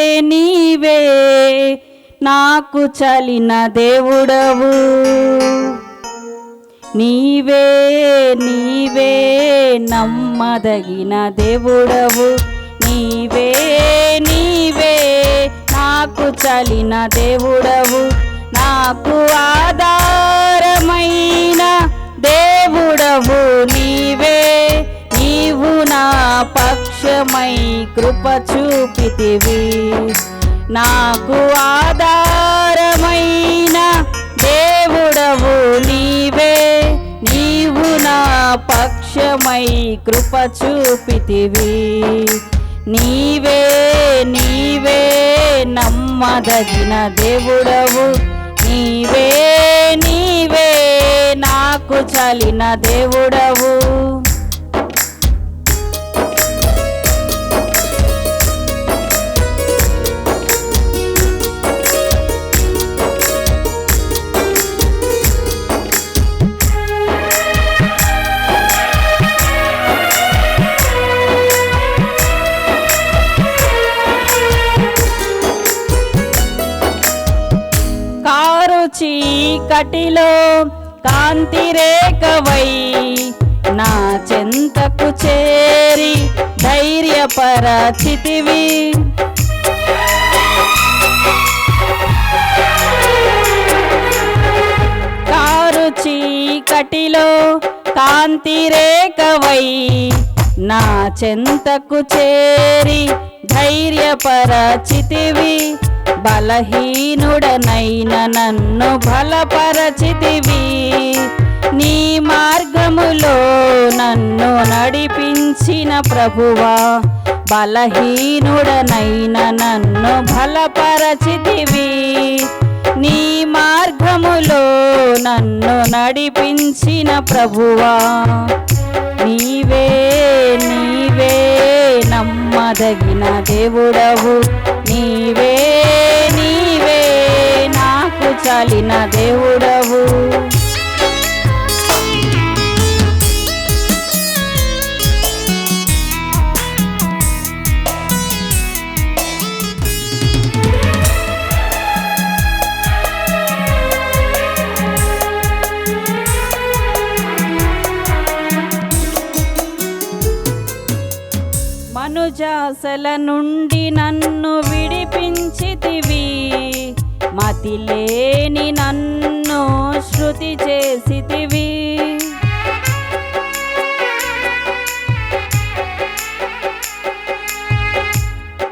నీవే నాకు చలిన దేవుడవు. నీవే నీవే నమ్మదగిన దేవుడవు. నీవే నీవే నాకు చలిన దేవుడవు. నాకు ఆధారమైన దేవుడవు. నీవే నీవు నా పక్షమై కృప చూపితివి. నాకు ఆధారమైన దేవుడవు నీవే. నీవు నా పక్షమై కృప చూపితివి. నీవే నీవే నమ్మదగిన దేవుడవు. నీవే నీవే నాకు చలిన దేవుడవు. చీకటిలో కాంతి రేఖవై నా చెంతకు చేరి ధైర్యపరచితివి. కారు చీకటిలో కాంతి రేఖవై నా చెంతకు చేరి ధైర్యపరచితివి. బలహీనుడనైన నన్ను బలపరచితివి. నీ మార్గములో నన్ను నడిపించిన ప్రభువా బలహీనుడనైన నన్ను బలపరచితివి. నీ మార్గములో నన్ను నడిపించిన ప్రభువా నమ్మదగిన దేవుడవు. నీవే నీవే నాకు చాలిన దేవుడవు. జాసల నుండి నన్ను విడిపించితివి. మతిలేని నన్ను శృతి చేసితివి.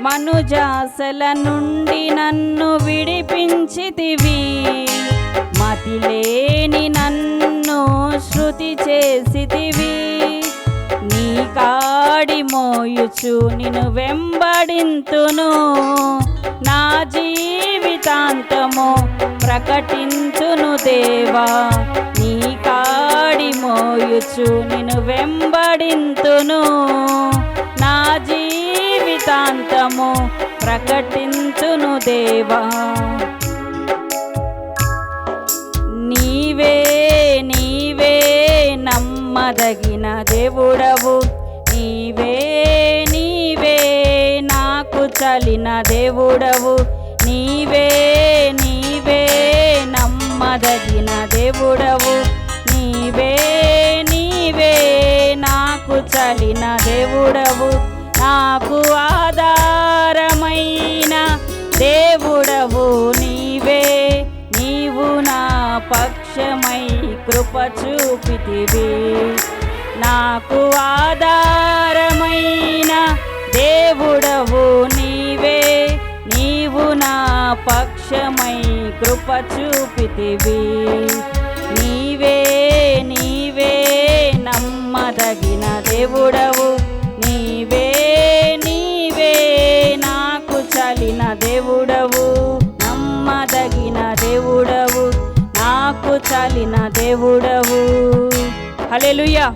మనుజాసల నుండి నన్ను విడిపించితివి. మతిలేని నన్ను శృతి చేసితివి. కాడి మోయుచు నిన్ను వెంబడింతును. నా జీవితాంతము ప్రకటించును దేవా. నీ కాడి మోయుచు నిన్ను వెంబడింతును. నా జీవితాంతము ప్రకటించును దేవా. నీవే నీవే నమ్మదగిన దేవుడవు. నీవే నీవే నాకు చలిన దేవుడవు. నీవే నీవే నమ్మదగిన దేవుడవు. నీవే నీవే నాకు చలిన దేవుడవు. నాకు ఆధారమైన దేవుడవు నీవే. నీవు నా పక్షమై కృప చూపితివి. నాకు ఆధారమైన దేవుడవు నీవే. నీవు నా పక్షమై కృప చూపితివి. నీవే నీవే నమ్మదగిన దేవుడవు. నీవే నీవే నాకు చలిన దేవుడవు. నమ్మదగిన దేవుడవు. నాకు చలిన దేవుడవు. హల్లెలూయా.